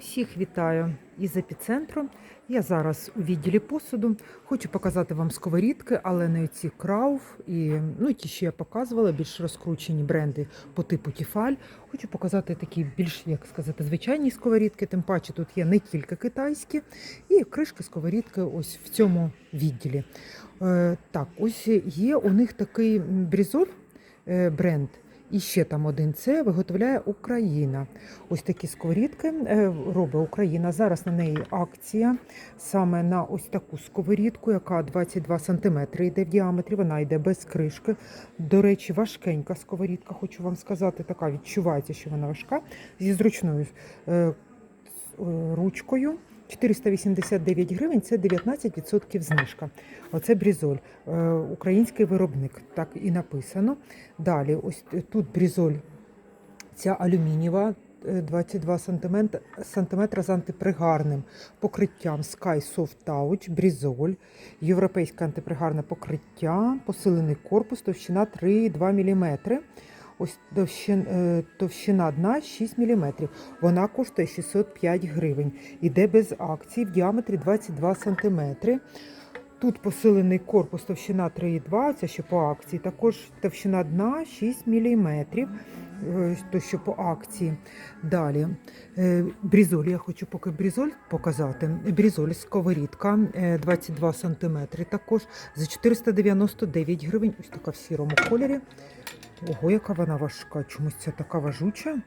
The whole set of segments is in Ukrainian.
Всіх вітаю із епіцентру. Я зараз у відділі посуду. Хочу показати вам сковорідки, але не ці крауф і ну, ті, що я показувала, більш розкручені бренди по типу Тіфаль. Хочу показати такі більш, як сказати, звичайні сковорідки. Тим паче тут є не тільки китайські, і кришки сковорідки ось в цьому відділі. Е, так, ось є у них такий брізоль е, бренд. І ще там один це виготовляє Україна. Ось такі сковорідки е, робить Україна. Зараз на неї акція саме на ось таку сковорідку, яка 22 см йде в діаметрі. Вона йде без кришки. До речі, важкенька сковорідка, хочу вам сказати, така відчувається, що вона важка зі зручною е, е, ручкою. 489 гривень це 19% знижка. Оце брізоль, е, український виробник, так і написано. Далі, ось тут брізоль, ця алюмінієва. е, 22 см, сантиметра з антипригарним покриттям Sky Soft Touch, брізоль, європейське антипригарне покриття, посилений корпус, товщина 3,2 мм. Ось е, товщина дна 6 мм. Вона коштує 605 гривень. Іде без акції в діаметрі 22 см. Тут посилений корпус товщина 3,2, це що по акції. Також товщина дна 6 мм. То, що по акції. Далі е, брізоль. Я хочу поки брізоль показати. Брізоль сковорідка е, 22 см. Також за 499 гривень. Ось така в сірому кольорі. Ого, яка вона важка. Чомусь ця така важуча.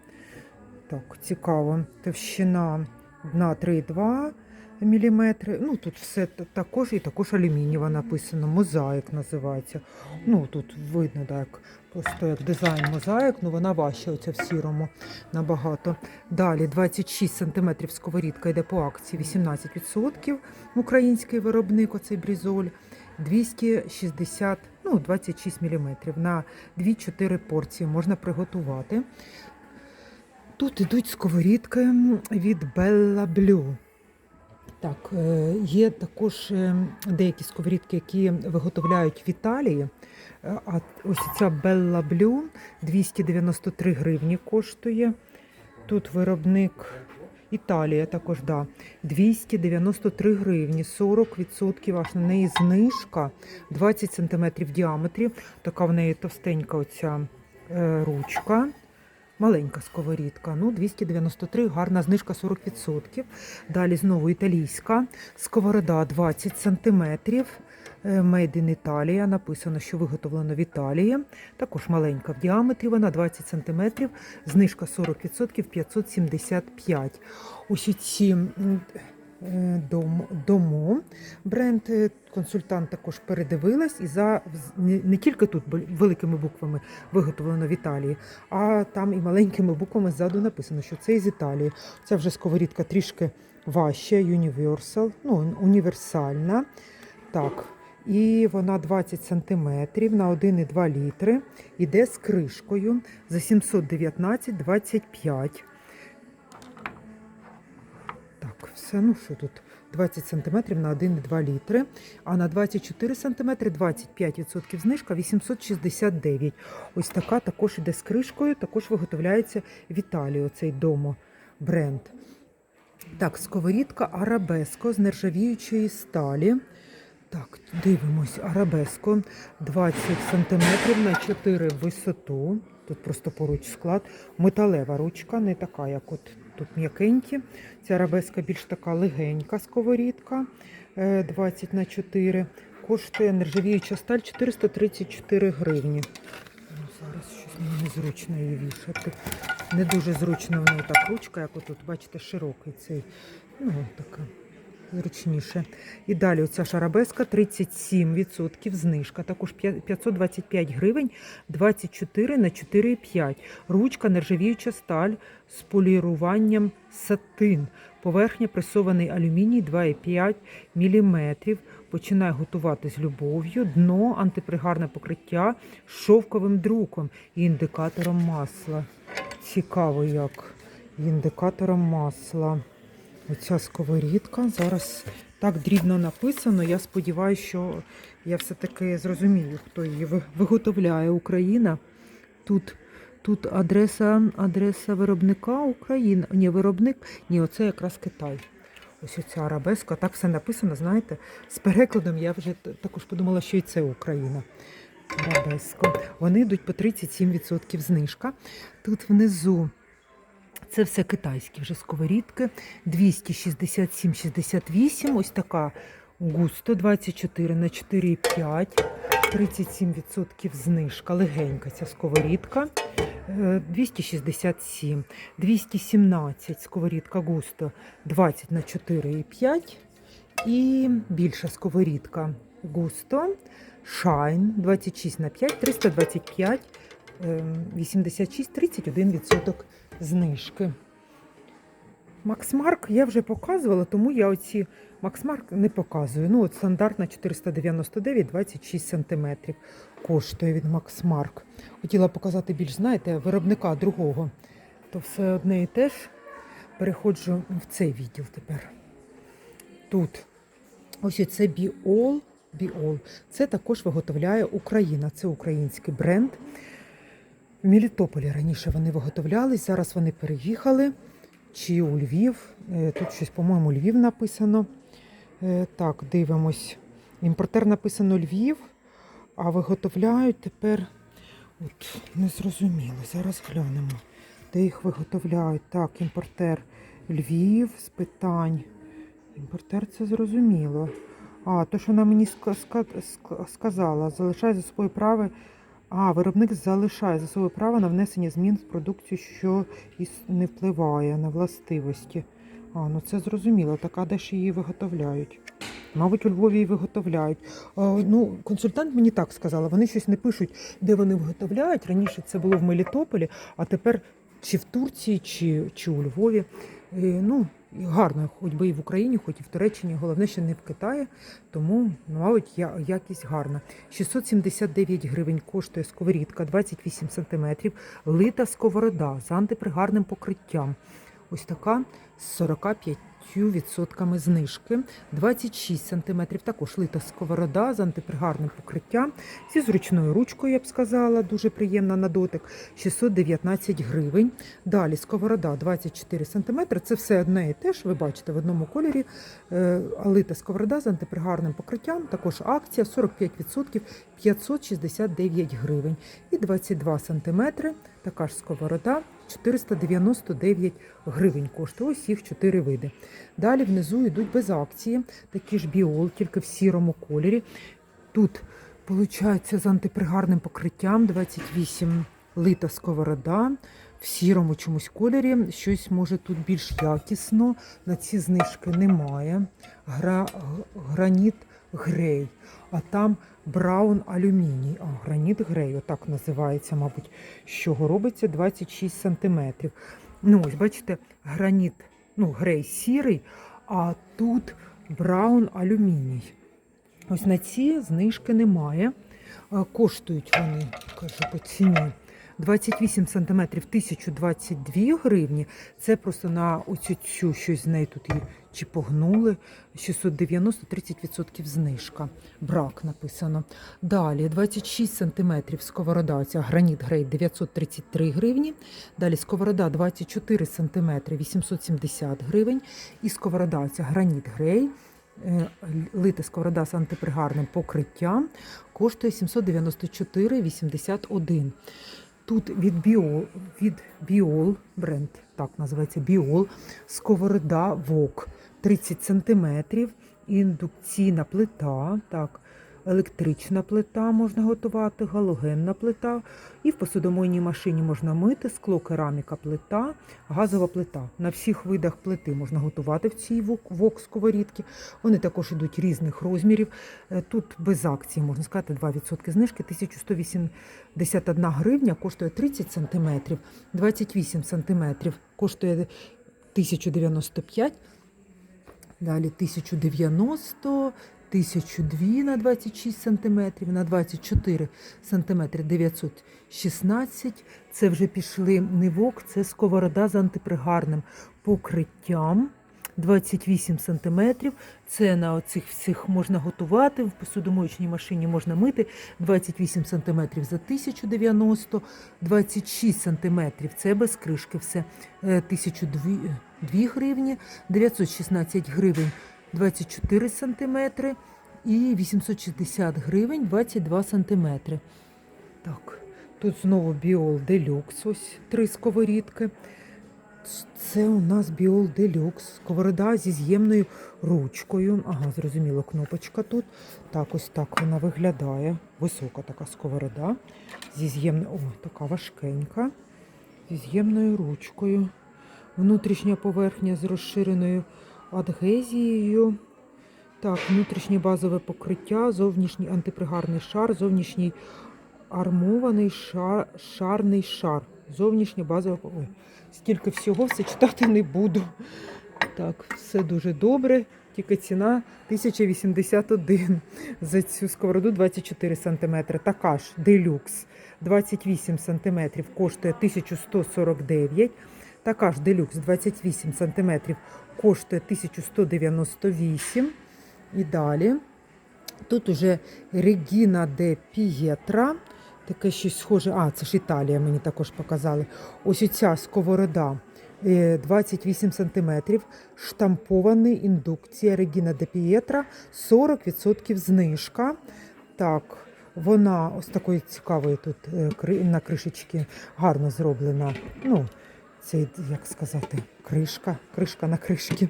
Так, цікаво. Товщина дна 3,2 мм. Ну, тут все також і також алюмінієва написано. Мозаїк називається. Ну, тут видно, так, просто як дизайн мозаїк, ну вона важча, оця в сірому набагато. Далі 26 см сковорідка йде по акції 18%. Український виробник, оцей брізоль. 260, ну, 26 мм. На 2-4 порції можна приготувати. Тут ідуть сковорідки від Bella Blue. Так, е, є також е, деякі сковорідки, які виготовляють в Італії. Е, А ось ця Bella Blue 293 гривні коштує. Тут виробник Італія також, да. 293 гривні, 40% аж на неї знижка, 20 см в діаметрі. Така в неї товстенька оця ручка. Маленька сковорідка, ну 293, гарна знижка 40%. Далі знову італійська сковорода 20 см. Made in Italia. Написано, що виготовлено в Італії. Також маленька в діаметрі, вона 20 см, знижка 40%, 575. Ось ці е, дому бренд е, консультант також передивилась і за не, тільки тут великими буквами виготовлено в Італії, а там і маленькими буквами ззаду написано, що це із Італії. Це вже сковорідка трішки важча, Universal, ну, універсальна. Так. І вона 20 см на 1,2 літри. Іде з кришкою за 719,25. Все, ну що тут? 20 см на 1,2 літри, а на 24 см 25% знижка 869. Ось така також іде з кришкою, також виготовляється в Італії цей домо бренд. Так, сковорідка Арабеско з нержавіючої сталі. Так, дивимось, арабеско 20 см на 4 в висоту. Тут просто поруч склад. Металева ручка, не така, як от тут м'якенькі. Ця арабеска більш така легенька сковорідка е, 20 на 4. Коштує нержавіюча сталь 434 гривні. Ну, зараз щось мені незручно її вішати. Не дуже зручно в неї так ручка, як отут, бачите, широкий цей. Ну, така зручніше. І далі оця шарабеска 37% знижка. Також п'я- 525 гривень, 24 на 4,5. Ручка нержавіюча сталь з поліруванням сатин. Поверхня пресований алюміній 2,5 мм. Починає готувати з любов'ю. Дно антипригарне покриття шовковим друком і індикатором масла. Цікаво як. Індикатором масла. Оця сковорідка. Зараз так дрібно написано. Я сподіваюся, що я все-таки зрозумію, хто її виготовляє Україна. Тут Тут адреса, адреса виробника Україна. Ні, виробник. Ні, оце якраз Китай. Ось оця арабеска. Так все написано, знаєте. З перекладом я вже також подумала, що і це Україна. Арабеско. Вони йдуть по 37% знижка. Тут внизу це все китайські вже сковорідки. 267,68. Ось така густо 24 на 4,5. 37% знижка. Легенька ця сковорідка. Е, 267. 217 сковорідка густо 20 на 4,5. І більша сковорідка густо. Шайн 26 на 5, 325, ем, 86, 31% знижки. Максмарк я вже показувала, тому я оці Максмарк не показую. Ну, от стандартна 499, 26 см коштує від Максмарк. Хотіла показати більш, знаєте, виробника другого. То все одне і те ж. Переходжу в цей відділ тепер. Тут ось оце Біол. Біол. Це також виготовляє Україна. Це український бренд. В Мелітополі раніше вони виготовлялись, зараз вони переїхали. Чи у Львів. Е, Тут щось, по-моєму, Львів написано. Е, Так, дивимось. Імпортер написано Львів, а виготовляють тепер. От, незрозуміло. Зараз глянемо. Де їх виготовляють? Так, імпортер Львів з питань. Імпортер це зрозуміло. А, то, що вона мені ска- ска- ска- сказала, залишає за собою право. А, виробник залишає за собою право на внесення змін в продукцію, що і не впливає на властивості. А, ну це зрозуміло. Так, а де ж її виготовляють? Мабуть, у Львові її виготовляють. А, ну, консультант мені так сказала. Вони щось не пишуть, де вони виготовляють. Раніше це було в Мелітополі, а тепер чи в Турції, чи, чи у Львові. Е, ну, і гарно, хоч би і в Україні, хоч і в Туреччині. Головне, що не в Китаї. Тому, ну, мабуть, я, якість гарна. 679 гривень коштує сковорідка 28 см, лита сковорода з антипригарним покриттям. Ось така з 45% знижки. 26 см, також лита сковорода з антипригарним покриттям. Зі зручною ручкою, я б сказала, дуже приємна на дотик. 619 гривень. Далі сковорода 24 см. Це все одне і те ж, ви бачите, в одному кольорі. Е, Лита сковорода з антипригарним покриттям. Також акція 45%, 569 гривень. І 22 см. Така ж сковорода 499 гривень коштує. Ось їх 4 види. Далі внизу йдуть без акції, такі ж біол, тільки в сірому кольорі. Тут, виходить, з антипригарним покриттям 28 лита сковорода. В сірому чомусь кольорі щось може тут більш якісно. На ці знижки немає. Гра, граніт грей, а там браун алюміній. А, граніт грей, отак називається, мабуть, з чого робиться 26 сантиметрів. Ну, ось бачите, граніт, ну, грей сірий, а тут браун алюміній. Ось на ці знижки немає. Коштують вони, кажу, по ціні. 28 см 1022 гривні. Це просто на оцю цю щось з нею тут і чи погнули. 690 30% знижка. Брак написано. Далі 26 см сковорода. Ця граніт грейд 933 гривні. Далі сковорода 24 см 870 гривень. І сковорода ця граніт грей. е, Лита сковорода з антипригарним покриттям коштує 794,81. Тут від Біол, від Біол, бренд так називається Біол, сковорода ВОК 30 см, індукційна плита, так, електрична плита можна готувати, галогенна плита. І в посудомойній машині можна мити, скло, кераміка плита, газова плита. На всіх видах плити можна готувати в цій вок, вок сковорідки. Вони також йдуть різних розмірів. Е, Тут без акції, можна сказати, 2% знижки, 1181 гривня, коштує 30 см, 28 см коштує 1095 Далі 1090, 1002 на 26 см, на 24 см 916. Це вже пішли не вок, це сковорода з антипригарним покриттям. 28 см. Це на оцих всіх можна готувати, в посудомоючній машині можна мити. 28 см за 1090, 26 см це без кришки все. Е, 1002 гривні, 916 гривень 24 см і 860 гривень 22 см. Так, тут знову Біол Делюкс, ось три сковорідки. Це у нас Біол Делюкс. Сковорода зі з'ємною ручкою. Ага, зрозуміло, кнопочка тут. Так, ось так вона виглядає. Висока така сковорода. Зі з'ємною. О, така важкенька. Зі з'ємною ручкою. Внутрішня поверхня з розширеною адгезією. Так, внутрішнє базове покриття, зовнішній антипригарний шар, зовнішній армований шар, шарний шар. Зовнішнє базове покриття. Ой, стільки всього, все читати не буду. Так, все дуже добре. Тільки ціна 1081 за цю сковороду 24 см. Така ж делюкс 28 см коштує 1149 Така ж делюкс 28 см коштує 1198 І далі. Тут уже Регіна де Пієтра. Таке щось схоже. А, це ж Італія, мені також показали. Ось оця сковорода е, 28 см. Штампований індукція Регіна де Пієтра. 40% знижка. Так, вона ось такої цікавої тут е, на кришечці гарно зроблена. Ну, це як сказати, кришка, кришка на кришці.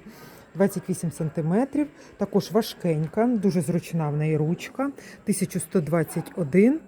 28 сантиметрів, також важкенька, дуже зручна в неї ручка. 1121,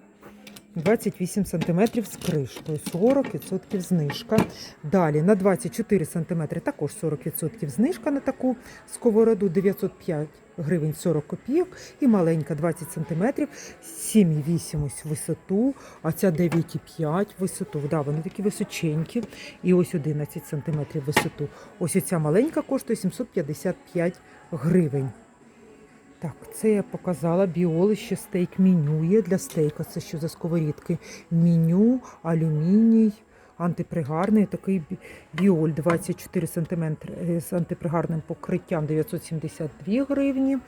28 сантиметрів з кришкою, 40% знижка. Далі на 24 сантиметри також 40% знижка на таку сковороду, 905 гривень 40 копійок. І маленька 20 сантиметрів, 7,8 ось висоту, а ця 9,5 висоту. Да, вони такі височенькі. І ось 11 сантиметрів висоту. Ось оця маленька коштує 755 гривень. Так, це я показала. Біоли ще стейк меню є для стейка. Це що за сковорідки? Меню, алюміній, антипригарний. Такий біоль 24 см з антипригарним покриттям 972 гривні.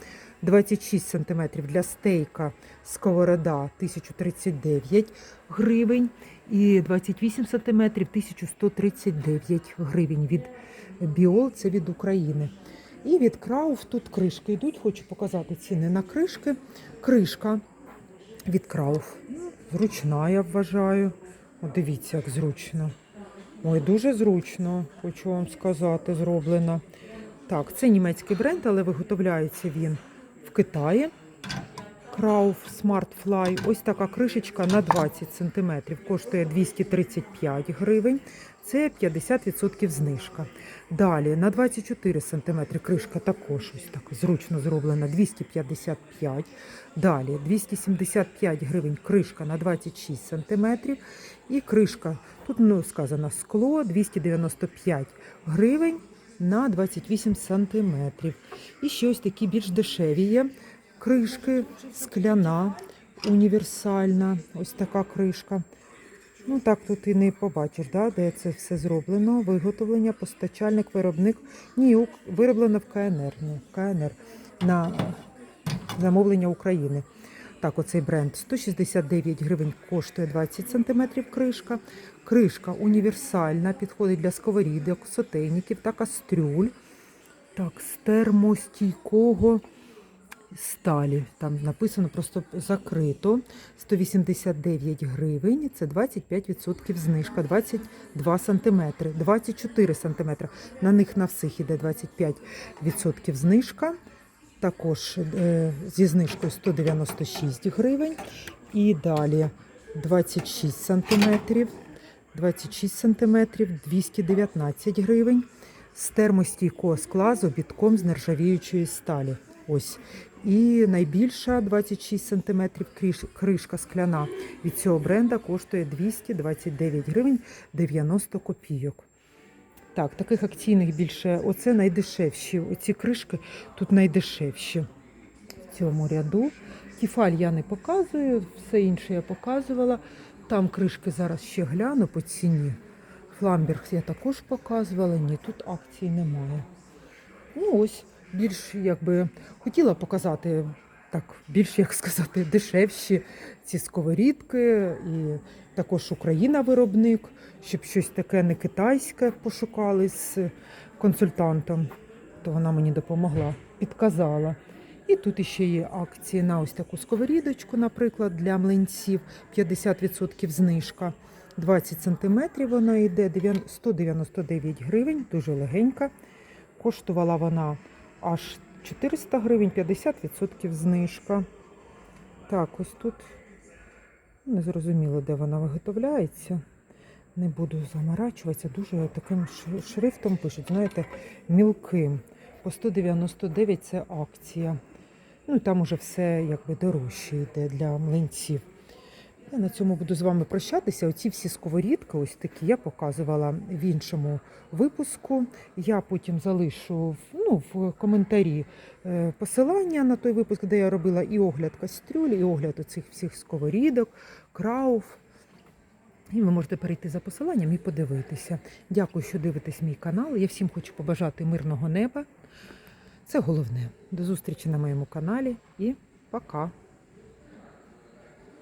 26 см для стейка сковорода 1039 гривень. І 28 см 1139 гривень від Біол, це від України. І від Крауф тут кришки йдуть. Хочу показати ціни на кришки. Кришка від Крауф. Ну, Зручна, я вважаю. О, дивіться, як зручно. Ой, дуже зручно, хочу вам сказати, зроблено. Так, це німецький бренд, але виготовляється він в Китаї. Крауф Smart. Ось така кришечка на 20 см. Коштує 235 гривень. Це 50% знижка. Далі на 24 см кришка також ось так зручно зроблена 255. Далі 275 гривень кришка на 26 см. І кришка, тут ну, сказано скло 295 гривень на 28 см. І ще ось такі більш дешеві є кришки, скляна, універсальна. Ось така кришка. Ну так тут і не побачиш, да, де це все зроблено. Виготовлення, постачальник, виробник. Ні, вироблено в КНР. Ну, КНР на замовлення України. Так, оцей бренд 169 гривень коштує 20 см кришка. Кришка універсальна, підходить для сковорідок, сотейників та кастрюль. Так, з термостійкого сталі. Там написано просто закрито. 189 гривень, це 25% знижка, 22 сантиметри, 24 сантиметри. На них на всіх іде 25% знижка. Також е, зі знижкою 196 гривень. І далі 26 сантиметрів, 26 сантиметрів, 219 гривень. З термостійкого скла з обідком з нержавіючої сталі. Ось. І найбільша 26 см кришка скляна від цього бренда коштує 229 гривень 90 копійок. Так, таких акційних більше. Оце найдешевші. Оці кришки тут найдешевші в цьому ряду. Тіфаль я не показую, все інше я показувала. Там кришки зараз ще гляну по ціні. Фламберг я також показувала. Ні, тут акцій немає. І ось більш якби хотіла показати так, більш як сказати, дешевші ці сковорідки, і також Україна виробник, щоб щось таке не китайське пошукали з консультантом. То вона мені допомогла, підказала. І тут іще є акції на ось таку сковорідочку, наприклад, для млинців 50% знижка. 20 см вона йде 9 199 гривень, дуже легенька. Коштувала вона аж 400 гривень, 50% знижка. Так, ось тут не зрозуміло, де вона виготовляється. Не буду заморачуватися. Дуже таким шрифтом пишуть, знаєте, мілким. По 199 це акція. Ну і там уже все якби дорожче йде для млинців. Я на цьому буду з вами прощатися. Оці всі сковорідки, ось такі, я показувала в іншому випуску. Я потім залишу ну, в коментарі е, посилання на той випуск, де я робила і огляд кастрюлі, і огляд оцих всіх сковорідок, крауф. І ви можете перейти за посиланням і подивитися. Дякую, що дивитесь мій канал. Я всім хочу побажати мирного неба. Це головне. До зустрічі на моєму каналі і пока!